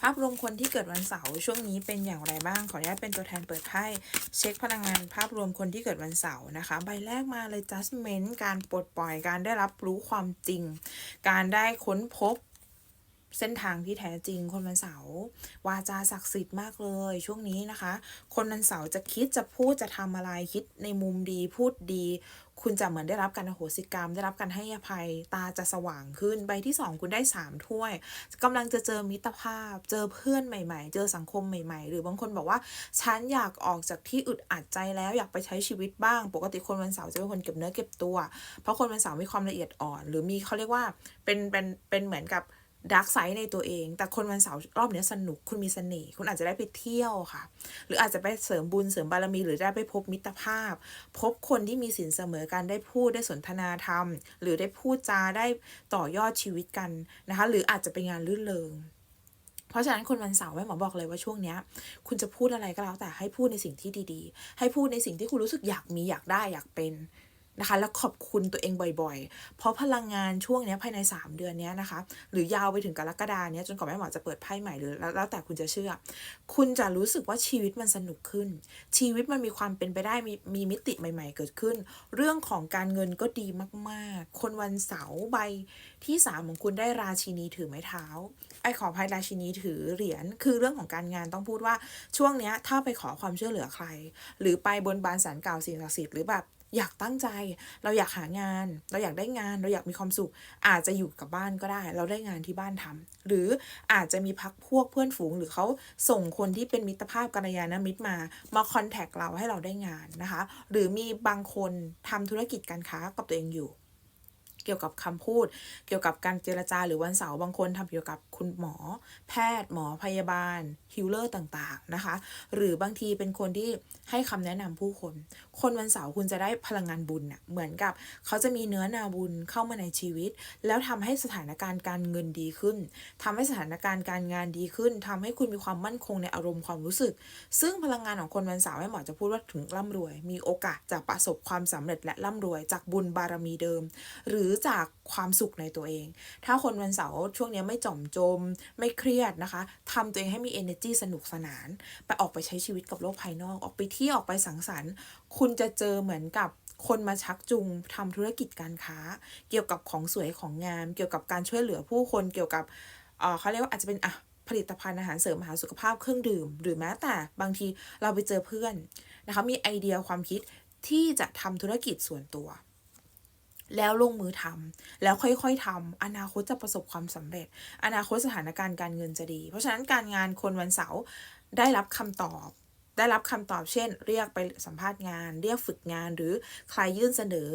ภาพรวมคนที่เกิดวันเสาร์ช่วงนี้เป็นอย่างไรบ้าง ขออนุญาตเป็นตัวแทนเปิดไพ่เช็คพลังงาน ภาพรวมคนที่เกิดวันเสาร์นะคะ ใบแรกมาเลย judgment การปลดปล่อยการได้รับรู้ความจริง การได้ค้นพบเส้นทางที่แท้จริงคนวันเสาร์วาจาศักดิ์สิทธิ์มากเลย ช่วงนี้นะคะ คนวันเสาร์จะคิดจะพูดจะทำอะไรคิดในมุมดีพูดดี คุณจะเหมือนได้รับการอโหสิกรรม ได้รับการให้อภัยตาจะสว่างขึ้น ใบที่สองคุณได้สามถ้วยกำลังจะเจอมิตรภาพ เจอเพื่อนใหม่ ๆ เจอสังคมใหม่ ๆ หรือบางคนบอกว่าฉันอยากออกจากที่อึดอัดใจแล้วอยากไปใช้ชีวิตบ้าง ปกติคนวันเสาร์จะเป็นคนเก็บเนื้อเก็บตัว เพราะคนวันเสาร์มีความละเอียดอ่อน หรือมีเขาเรียกว่าเป็นเป็นเป็นเหมือนกับ ดาร์กไซด์ในตัวเอง แต่คนวันเสาร์รอบนี้สนุกคุณมีเสน่ห์คุณอาจจะได้ไปเที่ยวค่ะ หรืออาจจะไปเสริมบุญเสริมบารมี หรือได้ไปพบมิตรภาพ พบคนที่มีสินเสมอกันได้พูดได้สนทนาธรรม หรือได้พูดจาได้ต่อยอดชีวิตกันนะคะ หรืออาจจะเป็นงานลื่นเริงเพราะฉะนั้นคนวันเสาร์แม่หมอบอกเลยว่าช่วงเนี้ย คุณจะพูดอะไรก็แล้วแต่ให้พูดในสิ่งที่ดีๆ ให้พูดในสิ่งที่คุณรู้สึกอยากมีอยากได้อยากเป็น นะคะ แล้วขอบคุณตัวเองบ่อยๆ เพราะพลังงานช่วงนี้ภายใน 3 เดือนนี้นะคะ หรือยาวไปถึงกรกฎาเนี้ยจนกว่าแม่หมอจะเปิดไพ่ใหม่หรือแล้วแต่คุณจะเชื่อ คุณจะรู้สึกว่าชีวิตมันสนุกขึ้น ชีวิตมันมีความเป็นไปได้มีมีมิติใหม่ ๆ เกิดขึ้น เรื่องของการเงินก็ดีมากๆ คนวันเสาร์ใบที่สามของคุณได้ราชินีถือไม้เท้าไอขอภัยราชินีถือเหรียญคือเรื่องของการงานต้องพูดว่าช่วงเนี้ยถ้าไปขอความช่วยเหลือใคร หรือไปบนบานสารกล่าวสิ่งศักดิ์สิทธิ์หรือแบบ อยากตั้งใจ เราอยากหางาน เราอยากได้งาน เราอยากมีความสุข อาจจะอยู่กับบ้านก็ได้ เราได้งานที่บ้านทำหรืออาจจะมีพักพวกเพื่อนฝูง หรือเขาส่งคนที่เป็นมิตรภาพกัลยาณมิตรมา มาคอนแทคเราให้เราได้งานนะคะ หรือมีบางคนทำธุรกิจการค้ากับตัวเองอยู่ เกี่ยวกับคำพูด เกี่ยวกับการเจรจาหรือวันเสาร์บางคนทำเกี่ยวกับคุณหมอ แพทย์หมอพยาบาลฮิลเลอร์ต่างๆนะคะ หรือบางทีเป็นคนที่ให้คำแนะนำผู้คน คนวันเสาร์คุณจะได้พลังงานบุญน่ะเหมือนกับเขาจะมีเนื้อนาบุญเข้ามาในชีวิต แล้วทำให้สถานการณ์การเงินดีขึ้นทำให้สถานการณ์การงานดีขึ้นทำให้คุณมีความมั่นคงในอารมณ์ความรู้สึก ซึ่งพลังงานของคนวันเสาร์แม่หมอจะพูดว่าถึงร่ำรวย มีโอกาสจะประสบความสำเร็จและร่ำรวย จากบุญบารมีเดิม หรือจากความสุขในตัวเอง ถ้าคนวันเสาร์ช่วงนี้ไม่จ่อมจม ไม่เครียดนะคะทำตัวเองให้มี energy สนุกสนาน ไปออกไปใช้ชีวิตกับโลกภายนอก ออกไปเที่ยวออกไปสังสรรค์ คุณจะเจอเหมือนกับคนมาชักจูงทำธุรกิจการค้า เกี่ยวกับของสวยของงาม เกี่ยวกับการช่วยเหลือผู้คนเกี่ยวกับเเขาเรียกว่าอาจจะเป็นอะผลิตภัณฑ์อาหารเสริมอาหารสุขภาพเครื่องดื่ม หรือแม้แต่บางทีเราไปเจอเพื่อนนะคะมีไอเดียความคิดที่จะทำธุรกิจส่วนตัว แล้วลงมือทำแล้วค่อยๆทำอนาคตจะประสบความสำเร็จ อนาคตสถานการณ์การเงินจะดี เพราะฉะนั้นการงานคนวันเสาร์ได้รับคำตอบ ได้รับคำตอบเช่น เรียกไปสัมภาษณ์งาน เรียกฝึกงาน หรือใครยื่นเสนอ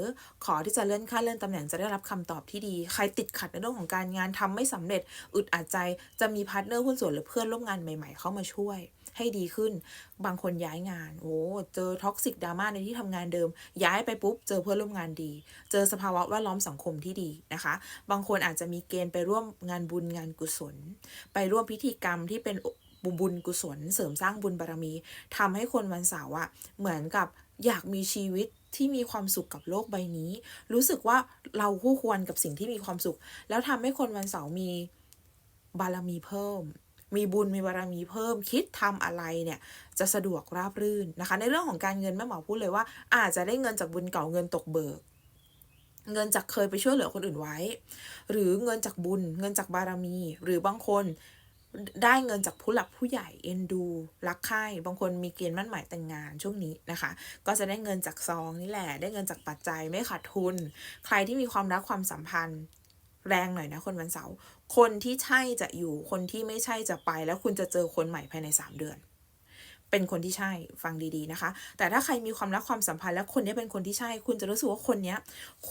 ขอที่จะเลื่อนขั้นเลื่อนตำแหน่งจะได้รับคำตอบที่ดี ใครติดขัดในเรื่องของการงานทำไม่สำเร็จ อึดอัดใจ จะมีพาร์ทเนอร์หุ้นส่วนหรือเพื่อนร่วมงานใหม่ ๆ เข้ามาช่วย ให้ดีขึ้น บางคนย้ายงาน โอ้เจอท็อกซิกดราม่าในที่ทำงานเดิม ย้ายไปปุ๊บ เจอเพื่อนร่วมงานดี เจอสภาวะแวดล้อมสังคมที่ดีนะคะ บางคนอาจจะมีเกณฑ์ไปร่วมงานบุญงานกุศล ไปร่วมพิธีกรรมที่เป็นบุญกุศล เสริมสร้างบุญบารมีทำให้คนวันเสาร์อะเหมือนกับอยากมีชีวิตที่มีความสุขกับโลกใบนี้ รู้สึกว่าเราคู่ควรกับสิ่งที่มีความสุข แล้วทำให้คนวันเสาร์มีบารมีเพิ่ม มีบุญมีบารมีเพิ่มคิดทำอะไรเนี่ยจะสะดวกราบรื่นนะคะ ในเรื่องของการเงินแม่หมอพูดเลยว่า อาจจะได้เงินจากบุญเก่าเงินตกเบิกเงินจากเคยไปช่วยเหลือคนอื่นไว้ หรือเงินจากบุญ เงินจากบารมี หรือบางคนได้เงินจากผู้หลักผู้ใหญ่เอ็นดู รักใคร่บางคนมีเกณฑ์มั่นหมายแต่งงานช่วงนี้นะคะ ก็จะได้เงินจากซองนี่แหละ ได้เงินจากปัจจัยไม่ขาดทุน ใครที่มีความรักความสัมพันธ์ แรงหน่อยนะคนวันเสาร์คนที่ใช่จะอยู่คนที่ไม่ใช่จะไป แล้วคุณจะเจอคนใหม่ภายใน 3 เดือน เป็นคนที่ใช่ฟังดีๆนะคะ แต่ถ้าใครมีความรักความสัมพันธ์แล้วคนนี้เป็นคนที่ใช่ คุณจะรู้สึกว่าคนนี้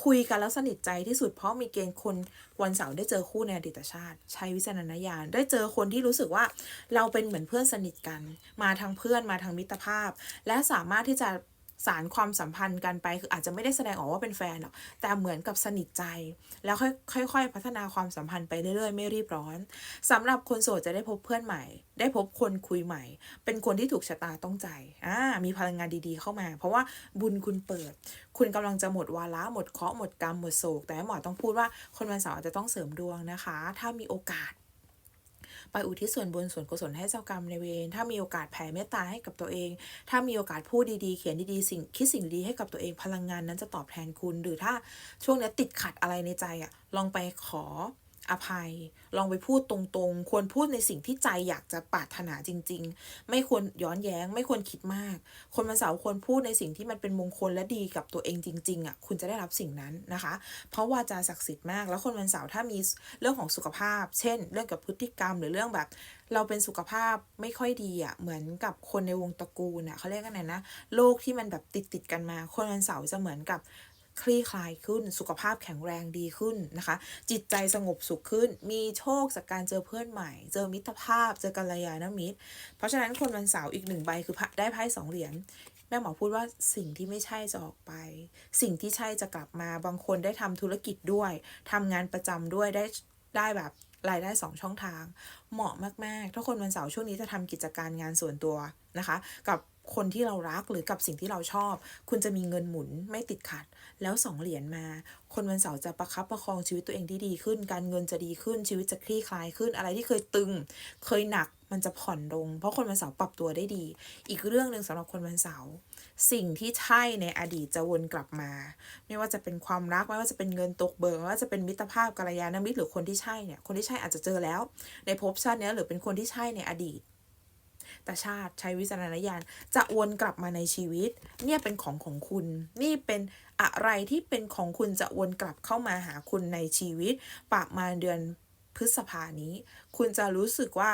คุยกันแล้วสนิทใจที่สุดเพราะมีเกณฑ์คนวันเสาร์ได้เจอคู่ในอดีตชาติ ใช้วิจารณญาณได้เจอคนที่รู้สึกว่าเราเป็นเหมือนเพื่อนสนิทกัน มาทางเพื่อนมาทางมิตรภาพ และสามารถที่จะ สารความสัมพันธ์กันไป คืออาจจะไม่ได้แสดงออกว่าเป็นแฟนหรอกแต่เหมือนกับสนิทใจ แล้วค่อยค่อยๆพัฒนาความสัมพันธ์ไปเรื่อยๆ ไม่รีบร้อนสำหรับคนโสดจะได้พบเพื่อนใหม่ ได้พบคนคุยใหม่ เป็นคนที่ถูกชะตาต้องใจอ่ามีพลังงานดีๆเข้ามา เพราะว่าบุญคุณเปิด คุณกำลังจะหมดวาระหมดเคราะห์หมดกรรมหมดโศก แต่หมอต้องพูดว่าคนวันเสาร์อาจจะต้องเสริมดวงนะคะ ถ้ามีโอกาส ไปอุทิศส่วนบุญส่วนกุศลให้เจ้ากรรมในเวรถ้ามีโอกาสแผ่เมตตาให้กับตัวเอง ถ้ามีโอกาสพูดดีๆ เขียนดีๆสิ่งคิดสิ่งดีให้กับตัวเองพลังงานนั้นจะตอบแทนคุณ หรือถ้าช่วงนี้ติดขัดอะไรในใจอะลองไปขอ อภัย ลองไปพูดตรงๆ ควรพูดในสิ่งที่ใจอยากจะปรารถนาจริง ๆ ไม่ควรย้อนแย้ง ไม่ควรคิดมาก คนวันเสาร์ควรพูดในสิ่งที่มันเป็นมงคลและดีกับตัวเองจริงๆอะคุณจะได้รับสิ่งนั้นนะคะ เพราะวาจาศักดิ์สิทธิ์มาก แล้วคนวันเสาร์ถ้ามีเรื่องของสุขภาพ เช่น เรื่องกับพฤติกรรมหรือเรื่องแบบ เราเป็นสุขภาพไม่ค่อยดีอะเหมือนกับคนในวงตระกูลอะเขาเรียกกันไงนะโรคที่มันแบบติดติดๆกันมา คนวันเสาร์จะเหมือนกับ คลี่คลายขึ้น สุขภาพแข็งแรงดีขึ้นนะคะ จิตใจสงบสุขขึ้น มีโชคจากการเจอเพื่อนใหม่ เจอมิตรภาพ เจอกัลยาณมิตร เพราะฉะนั้นคนวันเสาร์อีกหนึ่งใบคือได้ไพ่สองเหรียญแม่หมอพูดว่าสิ่งที่ไม่ใช่จะออกไป สิ่งที่ใช่จะกลับมาบางคนได้ทำธุรกิจด้วยทำงานประจำด้วยได้ได้แบบรายได้สองช่องทาง เหมาะมาก ๆ ถ้าคนวันเสาร์ช่วงนี้จะทำกิจการงานส่วนตัวนะคะ กับ คนที่เรารักหรือกับสิ่งที่เราชอบ คุณจะมีเงินหมุนไม่ติดขัด แล้วสองเหรียญมา คนวันเสาร์จะประคับประคองชีวิตตัวเองที่ดีขึ้น การเงินจะดีขึ้นชีวิตจะคลี่คลายขึ้น อะไรที่เคยตึง เคยหนักมันจะผ่อนลง เพราะคนวันเสาร์ปรับตัวได้ดี อีกเรื่องหนึ่งสำหรับคนวันเสาร์สิ่งที่ใช่ในอดีตจะวนกลับมา ไม่ว่าจะเป็นความรักไม่ว่าจะเป็นเงินตกเบิกไม่ว่าจะเป็นมิตรภาพกัลยาณมิตรหรือคนที่ใช่เนี่ยคนที่ใช่อาจจะเจอแล้ว ในภพชาตินี้หรือเป็นคนที่ใช่ในอดีต แต่ชาติใช้วิจารณญาณจะวนกลับมาในชีวิต เนี่ยเป็นของของคุณ นี่เป็นอะไรที่เป็นของคุณจะวนกลับเข้ามาหาคุณในชีวิตประมาณเดือนพฤษภานี้ คุณจะรู้สึกว่า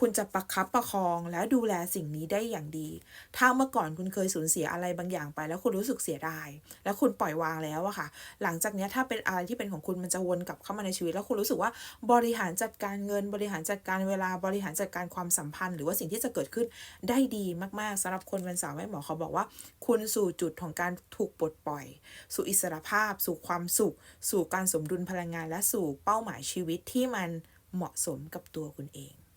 คุณจะประคับประคองและดูแลสิ่งนี้ได้อย่างดี ถ้าเมื่อก่อนคุณเคยสูญเสียอะไรบางอย่างไป แล้วคุณรู้สึกเสียดาย แล้วคุณปล่อยวางแล้วอะค่ะ หลังจากนี้ถ้าเป็นอะไรที่เป็นของคุณมันจะวนกลับเข้ามาในชีวิต แล้วคุณรู้สึกว่าบริหารจัดการเงิน บริหารจัดการเวลาบริหารจัดการความสัมพันธ์ หรือว่าสิ่งที่จะเกิดขึ้นได้ดีมากๆสำหรับคนวันเสาร์แม่หมอเขาบอกว่า คุณสู่จุดของการถูกปลดปล่อย สู่อิสรภาพ สู่ความสุข สู่การสมดุลพลังงานและสู่เป้าหมายชีวิตที่มันเหมาะสมกับตัวคุณเอง